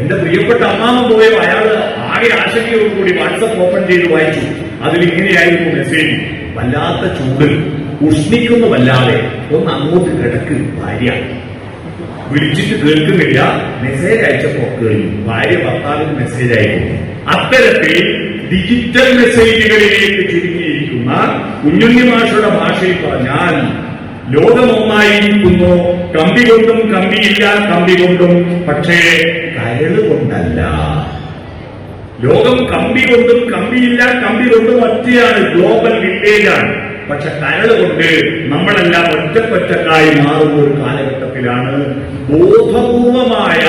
എന്റെ പ്രിയപ്പെട്ട അമ്മാമ പോയോ അയാൾ ആകെ ആശങ്കയോടുകൂടി വാട്സപ്പ് ഓപ്പൺ ചെയ്ത് വായിച്ചു. അതിൽ ഇങ്ങനെയായിരുന്നു മെസ്സേജ് വല്ലാത്ത ചൂടിൽ ഉഷ്ണിക്കുന്നു വല്ലാതെ ഒന്ന് അങ്ങോട്ട് കിടക്ക് ഭാര്യ. വിളിച്ചിട്ട് കേൾക്കുന്നില്ല. മെസ്സേജ് അയച്ചപ്പോ കേൾക്കും ഭാര്യ ഭർത്താവിന് മെസ്സേജ് അയക്കും അത്തരത്തിൽ ഡിജിറ്റൽ മെസ്സേജുകളിലേക്ക് ചുരുങ്ങിയിരിക്കുന്ന കുഞ്ഞുണ്ണി മാഷയുടെ ഭാഷയിൽ പറഞ്ഞാൽ ലോകമൊന്നായിരിക്കുന്നു കമ്പി കൊണ്ടും കമ്പിയില്ല കമ്പി കൊണ്ടും. പക്ഷേ കരൾ കൊണ്ടല്ല ലോകം കമ്പി കൊണ്ടും കമ്പിയില്ല കമ്പി കൊണ്ടും ഒറ്റയാണ് ഗ്ലോബൽ വില്ലേജാണ് പക്ഷെ കരൾ കൊണ്ട് നമ്മളെല്ലാം ഒറ്റക്കൊറ്റക്കായി മാറുന്ന ഒരു കാലഘട്ടത്തിലാണ് ബോധപൂർവമായ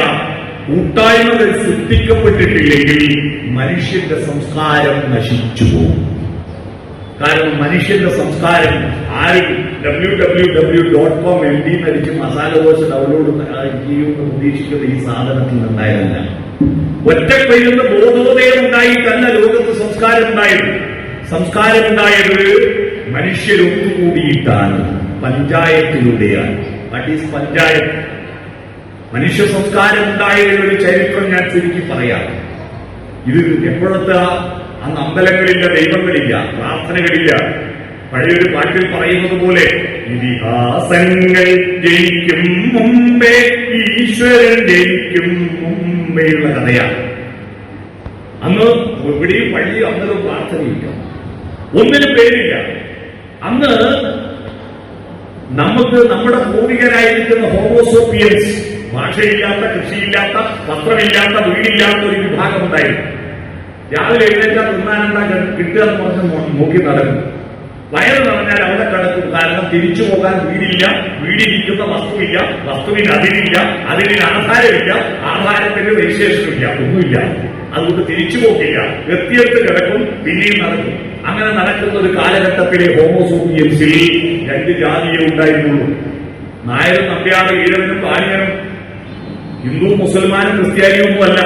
കൂട്ടായ്മകൾ സൃഷ്ടിക്കപ്പെട്ടിട്ടില്ലെങ്കിൽ മനുഷ്യന്റെ സംസ്കാരം നശിച്ചു പോകും. കാരണം മനുഷ്യന്റെ സംസ്കാരം ആരും W W W dot com M D നടിച്ച് മസാല ദോശ ഡൗൺലോഡ് ചെയ്യുമെന്ന് പ്രതീക്ഷിക്കുന്ന ഈ സാധനത്തിൽ നിന്നായതല്ല ഒറ്റപ്പെരുന്ന് ബോധോദയം ഉണ്ടായിട്ടല്ല ലോകത്ത് സംസ്കാരം ഉണ്ടായത് സംസ്കാരം ഉണ്ടായത് മനുഷ്യരൊത്തുകൂടിയിട്ടാണ് പഞ്ചായത്തിലൂടെയാണ്. What is panchayat. മനുഷ്യ സംസ്കാരം ഉണ്ടായതിന്റെ ഒരു ചരിത്രം ഞാൻ ചുരുക്കി പറയാം. ഇത് എപ്പോഴത്തെ അന്ന് അമ്പലങ്ങളില്ല ദൈവങ്ങളില്ല പ്രാർത്ഥനകളില്ല. പഴയൊരു പാട്ടിൽ പറയുന്നത് പോലെ ഇതിഹാസങ്ങൾ ജയിക്കും മുമ്പേ ഈശ്വരൻ ജയിക്കും മുമ്പേയുള്ള കഥയാണ്. അന്ന് എവിടെയും പള്ളി അന്നൊരു പ്രാർത്ഥനയില്ല. ഒന്നിനും പേരില്ല. അന്ന് നമുക്ക് നമ്മുടെ പൂർവികരായിരിക്കുന്ന ഹോമോസോപ്പിയൻസ് ഭാഷയില്ലാത്ത കൃഷിയില്ലാത്ത വസ്ത്രമില്ലാത്ത വീടില്ലാത്ത ഒരു വിഭാഗം ഉണ്ടായിരുന്നു. രാവിലെ എഴുന്നേറ്റാൽ തിന്നാനെന്താ കിട്ടുക എന്ന് പറഞ്ഞ് നോക്കി നടക്കും. വയറ് നിറഞ്ഞാൽ അവിടെ കിടക്കും. കാരണം തിരിച്ചു പോകാൻ വീടില്ല വീടിരിക്കുന്ന വസ്തുവില്ല വസ്തുവിന് അതിരില്ല അതിന് ആധാരമില്ല ആധാരത്തിന് രജിസ്ട്രേഷനില്ല ഒന്നുമില്ല. അതുകൊണ്ട് തിരിച്ചു പോക്കില്ല. എത്തിയെടുത്ത് കിടക്കും പിന്നെയും നടക്കും. അങ്ങനെ നടക്കുന്ന ഒരു കാലഘട്ടത്തിലെ ഹോമോസോപ്പിയൻസിൽ രണ്ട് ജാതിയെ ഉണ്ടായിരുന്നുള്ളൂ. നായരും നമ്പ്യാറ് ഈഴവനും പാലിയനും ഹിന്ദു മുസൽമാനും ക്രിസ്ത്യാനിയൊന്നുമല്ല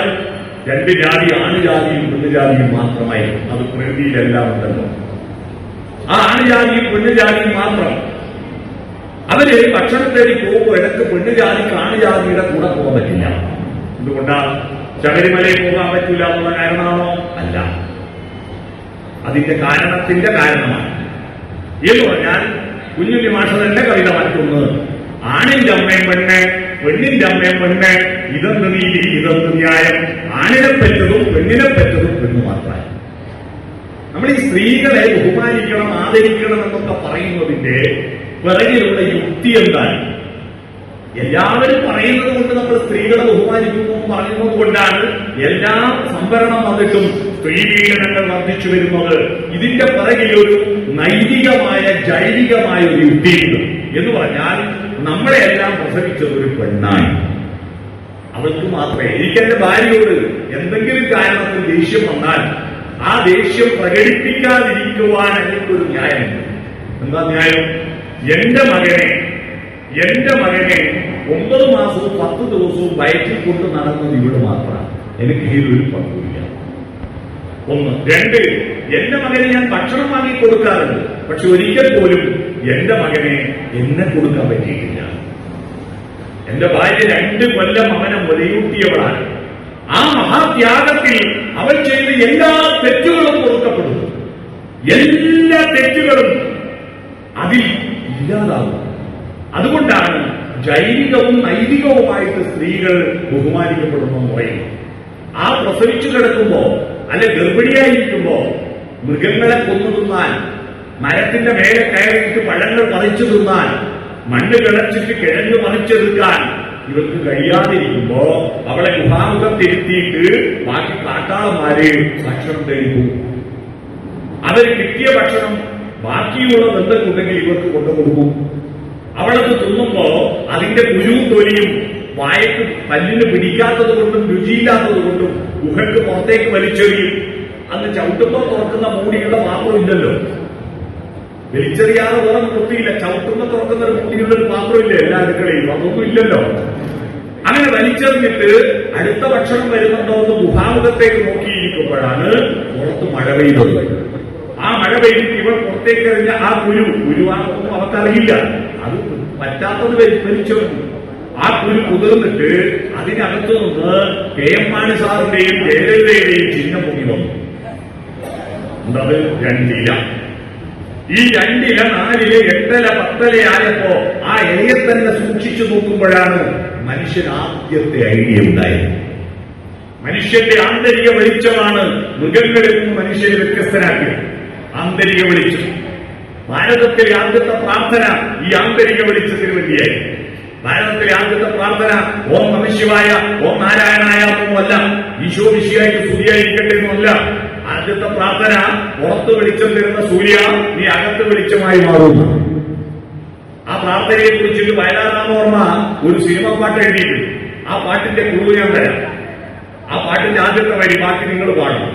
രണ്ട് ജാതി ആണുജാതിയും പെണ്ണുജാതിയും മാത്രമായി അത് പ്രകൃതിയിലെല്ലാം ഉണ്ടല്ലോ. ആ ആണുജാതിയും പെണ്ണുജാതിയും മാത്രം. അവർ ഭക്ഷണത്തേക്ക് പോകുമ്പോൾ ഇടയ്ക്ക് പെണ്ണുജാതിക്ക് ആണുജാതിയുടെ കൂടെ പോകാൻ പറ്റില്ല. എന്തുകൊണ്ടാണ്? ശബരിമലയിൽ പോകാൻ പറ്റില്ല എന്നുള്ള കാരണമാണോ? അല്ല. അതിന്റെ കാരണത്തിന്റെ കാരണമാണ്. എന്ന് പറഞ്ഞാൽ കുഞ്ഞുണ്ണി മാഷ തന്നെ കവിത മറ്റൊന്ന്. ആണിന്റെ അമ്മയും പെണ്ണ് പെണ്ണിന്റെ അമ്മയും പെണ്ണ് ഇതെന്ന് നീതി ഇതെന്ന് ന്യായം? ആണിനെ പറ്റതും പെണ്ണിനെ പറ്റതും പെണ്ണ് മാത്രമായി നമ്മൾ ഈ സ്ത്രീകളെ ബഹുമാനിക്കണം ആദരിക്കണം എന്നൊക്കെ പറയുന്നതിന്റെ പിറകിലുള്ള യുക്തി എന്താണ്? എല്ലാവരും പറയുന്നത് കൊണ്ട് നമ്മൾ സ്ത്രീകളെ ബഹുമാനിക്കുന്നു പറയുന്നത് കൊണ്ടാണ് എല്ലാ സംവരണം വന്നിട്ടും സ്ത്രീപീഡനങ്ങൾ വർദ്ധിച്ചു വരുന്നത്. ഇതിന്റെ പിറകിൽ ഒരു നൈതികമായ ജൈവികമായ ഒരു യുക്തിയുണ്ട് എന്ന് പറഞ്ഞാൽ നമ്മളെ എല്ലാം പ്രസവിച്ചത് ഒരു പെണ്ണാണ്. അവൾക്ക് മാത്രമേ എനിക്ക് എന്റെ ഭാര്യയോട് എന്തെങ്കിലും കാരണത്തിൽ ദേഷ്യം വന്നാൽ ആ ദേഷ്യം പ്രകടിപ്പിക്കാതിരിക്കുവാൻ എനിക്കൊരു ന്യായമുണ്ട് എന്താ ന്യായം? എന്റെ മകനെ എന്റെ മകനെ ഒമ്പത് മാസവും പത്ത് ദിവസവും വയറ്റിൽ കൊണ്ട് നടന്നത് ഇവിടെ മാത്രമാണ്. എനിക്ക് ഇതിലൊരു പങ്കുമില്ല. ഒന്ന്. രണ്ട്. എന്റെ മകനെ ഞാൻ ഭക്ഷണം വാങ്ങി കൊടുക്കാറുണ്ട്. പക്ഷെ ഒരിക്കൽ പോലും എന്റെ മകനെ എന്നെ കൊടുക്കാൻ പറ്റിയിട്ടില്ല. എന്റെ ഭാര്യ രണ്ട് കൊല്ലം അവനെ മുലയൂട്ടിയവളാണ്. ആ മഹാത്യാഗത്തിൽ അവൻ ചെയ്ത എല്ലാ തെറ്റുകളും പൊറുക്കപ്പെടും എല്ലാ തെറ്റുകളും അതിൽ ഇല്ലാതാവും അതുകൊണ്ടാണ് ജൈവികവും നൈതികവുമായിട്ട് സ്ത്രീകൾ ബഹുമാനിക്കപ്പെടുന്ന പറയുന്നത് ആ പ്രസവിച്ചു കിടക്കുമ്പോ അല്ലെ ഗർഭിണിയായിരിക്കുമ്പോ മൃഗങ്ങളെ കൊന്നു തിന്നാൻ മരത്തിന്റെ മേലെ കയറിയിട്ട് പഴങ്ങൾ പറിച്ചു തിന്നാൻ മണ്ണ് കിളച്ചിട്ട് കിഴങ്ങ് പറിച്ചെടുക്കാൻ ഇവർക്ക് കഴിയാതിരിക്കുമ്പോ അവളെ ഗുഹാമുഖം തിരുത്തിയിട്ട് ബാക്കി കാട്ടാളന്മാര് ഭക്ഷണം തരുന്നു. അവർ കിട്ടിയ ഭക്ഷണം ബാക്കിയുള്ള ബന്ധമുണ്ടെങ്കിൽ ഇവർക്ക് കൊണ്ടുകൊടുക്കും അവളത് തിന്നുമ്പോ അതിന്റെ കുരുവും തൊലിയും വായക്ക് പല്ലിന് പിടിക്കാത്തത് കൊണ്ടും രുചിയില്ലാത്തത് കൊണ്ടും ഗുഹയ്ക്ക് പുറത്തേക്ക് വലിച്ചെറിയും. അന്ന് ചവിട്ടുമ്പോ തുറക്കുന്ന മൂടിയുള്ള മാത്രം ഇല്ലല്ലോ. വലിച്ചെറിയാതെ വേറെ വൃത്തിയില്ല. ചവിട്ടുമ്പോ തുറക്കുന്ന ഒരു മൂടിയുള്ള ഒരു എല്ലാ അടുക്കളയിലും. അതൊന്നും ഇല്ലല്ലോ. അങ്ങനെ വലിച്ചെറിഞ്ഞിട്ട് അടുത്ത ഭക്ഷണം വരുന്നുണ്ടോ എന്ന് ഗുഹാമുഖത്തേക്ക് നോക്കിയിരിക്കുമ്പോഴാണ് പുറത്ത് മഴ പെയ്തത്. ആ മഴ പെയ്തിട്ട് ഇവൾ പുറത്തേക്ക് എറിഞ്ഞ ആ കുരു കുരുവാണെന്നൊന്നും അവർക്കറിയില്ല അത് പറ്റാത്തത് വലി- വലിച്ചെറിഞ്ഞു ആ കുരു കുതിർന്നിട്ട് അതിനകത്തു നിന്ന് കെ എം മാണി സാറിന്റെയും ജയലളിതയുടെയും ചിഹ്നം പൊങ്ങി വന്നു. എന്തത് രണ്ടില. ഈ രണ്ടില നാലിൽ എട്ടല പത്തല ആയപ്പോ ആ ഇലയെ തന്നെ സൂക്ഷിച്ചു നോക്കുമ്പോഴാണ് മനുഷ്യൻ ആദ്യത്തെ ഐഡിയ ഉണ്ടായത്. മനുഷ്യന്റെ ആന്തരിക വെളിച്ചമാണ് മൃഗങ്ങളിൽ നിന്ന് മനുഷ്യനെ വ്യത്യസ്തനാക്കിയത്. ആന്തരിക വെളിച്ചം. ഭാരതത്തിലെ ആദ്യത്തെ പ്രാർത്ഥന ഈ ആന്തരിക വെളിച്ചത്തിന് വേണ്ടിയായി. ഭാരതത്തിലെ ആദ്യത്തെ പ്രാർത്ഥന ഓം നമശിവായ ഓം നാരായണായ ഒന്നുമല്ല ഈശോ വിശിയായിട്ട് സ്തുതിയായിരിക്കട്ടെ എന്നല്ല ആദ്യത്തെ പ്രാർത്ഥന പുറത്ത് വെളിച്ചം തരുന്ന സൂര്യ നീ അകത്ത് വെളിച്ചമായി മാറും ആ പ്രാർത്ഥനയെ കുറിച്ചിട്ട് വയലാറാമോർമ്മ ഒരു സിനിമ പാട്ട് എഴുതിയിട്ടുണ്ട്. ആ പാട്ടിന്റെ കുറിവ് ഞാൻ തരാം. ആ പാട്ടിന്റെ ആദ്യത്തെ വരി പാട്ട് നിങ്ങൾ പാടണം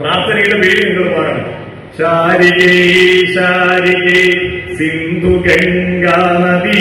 പ്രാർത്ഥനയുടെ പേര് നിങ്ങൾ പാടണം. ശാരികേ ശാരികേ സിന്ധു ഗംഗാ നദീ